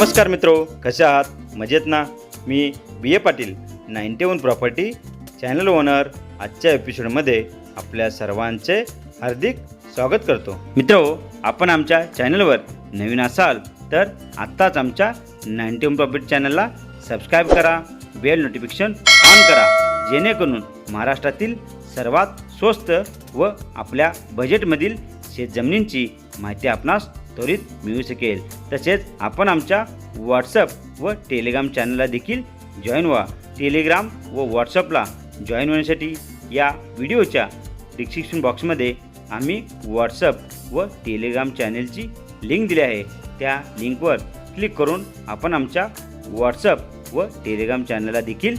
नमस्कार मित्रो कसे आहात? मजेत ना? मी B A Patil ninety one property channel owner. आजच्या एपिसोडमध्ये आपल्या सर्वांचे हार्दिक स्वागत करतो. मित्रो आपण आमच्या चॅनलवर नवीन असाल तर आत्ताच आमच्या नाईन्टी वन प्रॉपर्टी चॅनलला सबस्क्राईब करा बेल नोटिफिकेशन ऑन करा जेणेकरून महाराष्ट्रातील सर्वात स्वस्त व आपल्या बजेटमधील शेतजमिनींची माहिती आपणास त्वरित मिळू शकेल. तसेच आपण आमच्या व्हॉट्सअप व टेलिग्राम चॅनलला देखील जॉईन व्हा. टेलिग्राम व व्हॉट्सअपला जॉईन होण्यासाठी या व्हिडिओच्या डिस्क्रिप्शन बॉक्समध्ये आम्ही व्हॉट्सअप व टेलिग्राम चॅनलची लिंक दिली आहे. त्या लिंकवर क्लिक करून आपण आमच्या व्हॉट्सअप व टेलिग्राम चॅनलला देखील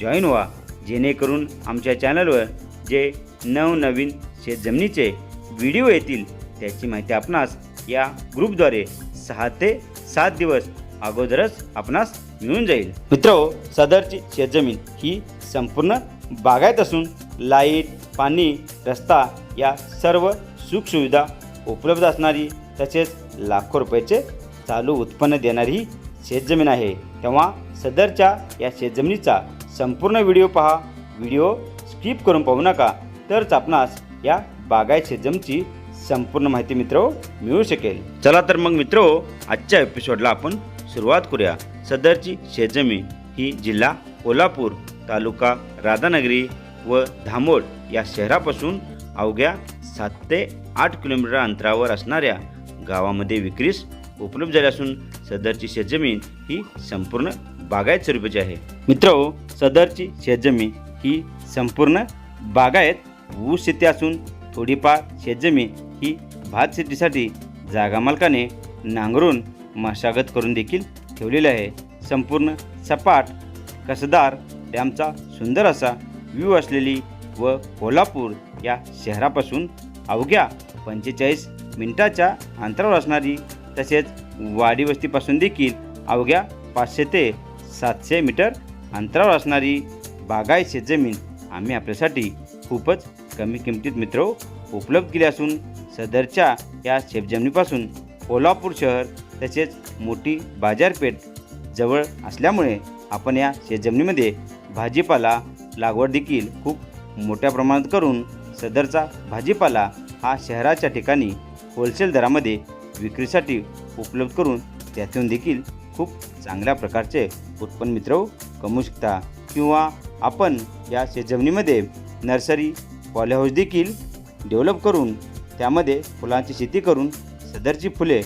जॉईन व्हा. जेणेकरून आमच्या चॅनलवर जे नवनवीन शेतजमिनीचे व्हिडिओ येतील त्याची माहिती आपणास या ग्रुपद्वारे सहा ते सात दिवस अगोदरच आपणास मिळून जाईल. मित्र हो, सदरची शेतजमीन ही संपूर्ण बागायत असून लाइट पाणी रस्ता या सर्व सुखसुविधा उपलब्ध असणारी तसेच लाखो रुपयाचे चालू उत्पन्न देणारी ही शेतजमीन आहे. तेव्हा सदरच्या या शेतजमिनीचा संपूर्ण व्हिडिओ पहा. व्हिडिओ स्किप करून पाहू नका. तरच आपणास या बागायत शेतजमीनची संपूर्ण माहिती मित्र मिळू शकेल. चला तर मग मित्र आजच्या एपिसोडला आपण सुरुवात करूया. सदरची शेतजमीन ही जिल्हा कोल्हापूर तालुका राधानगरी व धामोड या शहरापासून अवघ्या सात ते आठ किलोमीटर अंतरावर असणाऱ्या गावामध्ये विक्रीस उपलब्ध झाली असून सदरची शेतजमीन ही संपूर्ण बागायत स्वरूपाची आहे. मित्र सदरची शेतजमीन ही संपूर्ण बागायत ऊस शेती असून थोडीफार शेतजमीन ही भात शेतीसाठी जागा मालकाने नांगरून मशागत करून देखील ठेवलेली आहे. संपूर्ण सपाट कसदार डॅमचा सुंदर असा व्ह्यू असलेली व कोल्हापूर या शहरापासून अवघ्या पंचेचाळीस मिनिटाच्या अंतरावर असणारी तसेच वाडी वस्तीपासून देखील अवघ्या पाचशे ते सातशे मीटर अंतरावर असणारी बागायत शेतजमीन आम्ही आपल्यासाठी खूपच कमी किमतीत मित्र हो, उपलब्ध केली असून सदरच्या या शेतजमिनीपासून कोल्हापूर शहर तसेच मोठी बाजारपेठ जवळ असल्यामुळे आपण या शेतजमिनीमध्ये भाजीपाला लागवड देखील खूप मोठ्या प्रमाणात करून सदरचा भाजीपाला हा शहराच्या ठिकाणी होलसेल दरामध्ये विक्रीसाठी उपलब्ध करून त्यातून देखील खूप चांगल्या प्रकारचे उत्पन्न मित्र कमवू शकता किंवा आपण या शेतजमिनीमध्ये नर्सरी पॉलीहाऊस देखील डेव्हलप करून त्यामध्ये फुलांची शेती करून सदरची फुले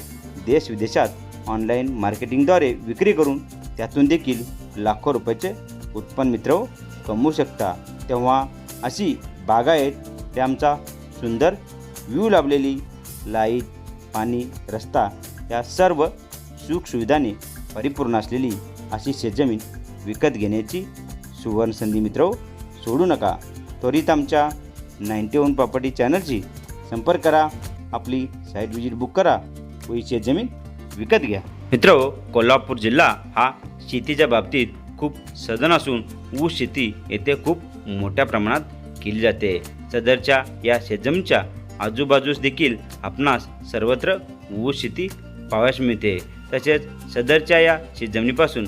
देश विदेशात ऑनलाईन मार्केटिंगद्वारे विक्री करून त्यातून देखील लाखो रुपयाचे उत्पन्न मित्र हो कमवू शकता. तेव्हा अशी बागायत डॅमचा सुंदर व्ह्यू लाभलेली लाइट पाणी रस्ता या सर्व सुखसुविधाने परिपूर्ण असलेली अशी शेतजमीन विकत घेण्याची सुवर्णसंधी मित्र हो, सोडू नका. त्वरित आमच्या नाईन्टी वन प्रॉपर्टी चॅनलची संपर्क करा आपली साईट विजिट बुक करा व ही शेतजमीन विकत घ्या. मित्र कोल्हापूर जिल्हा हा शेतीच्या बाबतीत खूप सदन असून ऊस शेती येथे खूप मोठ्या प्रमाणात केली जाते. सदरच्या या शेतजमीनच्या आजूबाजूस देखील आपणास सर्वत्र ऊस शेती पावयास मिळते. तसेच सदरच्या या शेतजमिनीपासून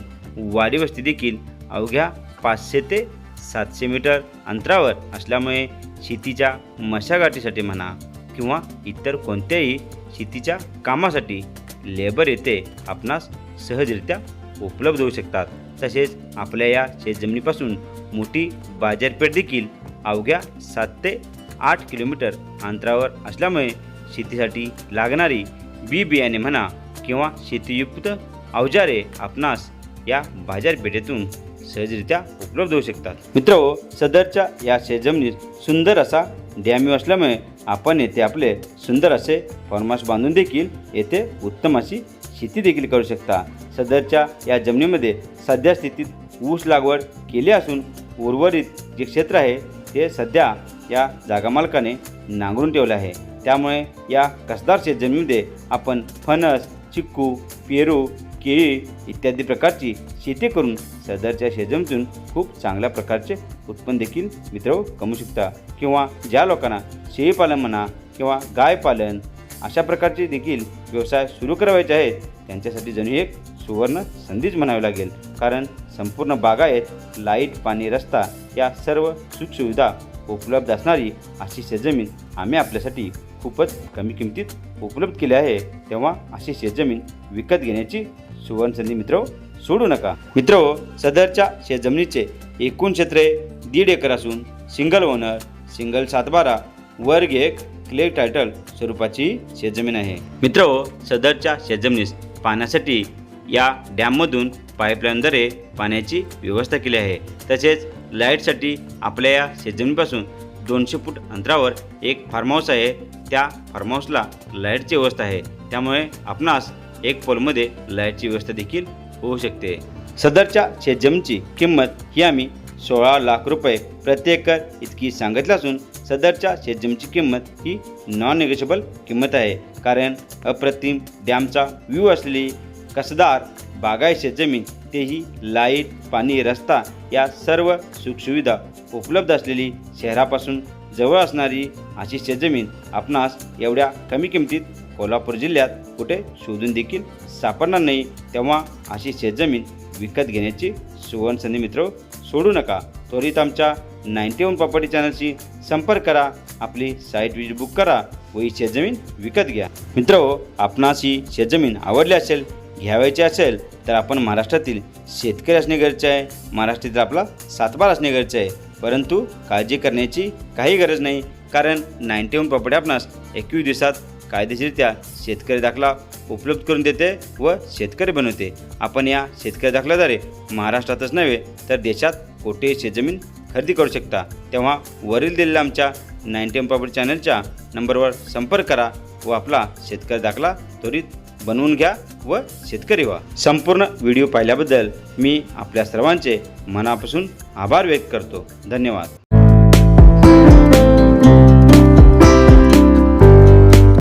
वाडी वस्ती देखील अवघ्या पाचशे ते सातशे मीटर अंतरावर असल्यामुळे शेतीच्या मशागतीसाठी म्हणा किंवा इतर कोणत्याही शेतीच्या कामासाठी लेबर येथे आपणास सहजरित्या उपलब्ध होऊ शकतात. तसेच आपल्या या शेतजमिनीपासून मोठी बाजारपेठ देखील अवघ्या सात ते आठ किलोमीटर अंतरावर असल्यामुळे शेतीसाठी लागणारी बी बियाणे म्हणा किंवा शेतीयुक्त अवजारे आपणास या बाजारपेठेतून सहजरित्या उपलब्ध होऊ शकतात. मित्र सदरच्या या शेतजमिनीत सुंदर असा डॅम्यू असल्यामुळे आपण येथे आपले सुंदर असे फॉर्मास बांधून देखील येथे उत्तम अशी शेती देखील करू शकता. सदरच्या या जमिनीमध्ये सध्या स्थितीत ऊस लागवड केली असून उर्वरित जे क्षेत्र आहे ते सध्या या जागा मालकाने नांगरून ठेवले आहे. त्यामुळे या कसदार शेतजमिनीमध्ये आपण फणस चिक्कू पेरू केळी इत्यादी प्रकारची शेती करून सदरच्या शेतजमीतून खूप चांगल्या प्रकारचे उत्पन्न देखील मित्र हो कमवू शकता किंवा ज्या लोकांना शेळीपालन म्हणा किंवा गाय पालन अशा प्रकारचे देखील व्यवसाय सुरू करावायचे आहेत. त्यांच्यासाठी जणू एक सुवर्ण संधीच म्हणावी लागेल. कारण संपूर्ण बागायत लाइट पाणी रस्ता या सर्व सुखसुविधा उपलब्ध असणारी अशी शेतजमीन आम्ही आपल्यासाठी खूपच कमी किमतीत उपलब्ध केली आहे. तेव्हा अशी शेतजमीन विकत घेण्याची सुवर्ण संधी मित्र सोडू नका. मित्र सदरच्या शेतजमिनीचे एकूण क्षेत्र दीड एकर असून सिंगल ओनर सिंगल सातबारा वर्ग एक क्ले टायटल स्वरूपाची शेतजमीन आहे. मित्र सदरच्या शेतजमिनीस पाण्यासाठी या डॅममधून पाईपलाईनद्वारे पाण्याची व्यवस्था केली आहे. तसेच लाईटसाठी आपल्या या शेतजमिनीपासून दोनशे फूट अंतरावर एक फार्म हाऊस आहे. त्या फार्म हाऊसला लाईटची व्यवस्था आहे. त्यामुळे आपणास एक पोलमध्ये लाईटची व्यवस्था देखील होऊ शकते. सदरच्या शेतजमीनची किंमत ही आम्ही सोळा लाख रुपये प्रत्येकर इतकी सांगितलं असून सदरच्या शेतजमीची किंमत ही नॉन निगोशिएबल किंमत आहे. कारण अप्रतिम डॅमचा व्ह्यू असलेली कसदार बागायत शेतजमीन तेही लाइट पाणी रस्ता या सर्व सुखसुविधा उपलब्ध असलेली शहरापासून जवळ असणारी अशी शेतजमीन आपणास एवढ्या कमी किमतीत कोल्हापूर जिल्ह्यात कुठे शोधून देखील सापडणार नाही. तेव्हा अशी शेतजमीन विकत घेण्याची सुवर्ण संधी मित्र सोडू नका. त्वरित आमच्या नाईन्टी वन प्रॉपर्टी चॅनलशी संपर्क करा आपली साईट विजिट बुक करा व ही शेतजमीन विकत घ्या. मित्र हो, आपणास ही शेतजमीन आवडली असेल घ्यावायची असेल तर आपण महाराष्ट्रातील शेतकरी असणे गरजेचे आहे. महाराष्ट्रातील आपला सातबार असणे गरजेचे आहे. परंतु काळजी करण्याची काही गरज नाही कारण नाईन्टी वन प्रॉपर्टी आपणास एकवीस दिवसात कायदेशीररित्या शेतकरी दाखला उपलब्ध करून देते व शेतकरी बनवते. आपण या शेतकरी दाखल्याद्वारे महाराष्ट्रातच नव्हे तर देशात कोठे शेतजमीन खरेदी करू शकता. तेव्हा वरील दिलेल्या आमच्या नाईन्टी एम प्रॉपर्टी चॅनलच्या नंबरवर संपर्क करा व आपला शेतकरी दाखला त्वरित बनवून घ्या व शेतकरी व्हा. संपूर्ण व्हिडिओ पाहिल्याबद्दल मी आपल्या सर्वांचे मनापासून आभार व्यक्त करतो. धन्यवाद.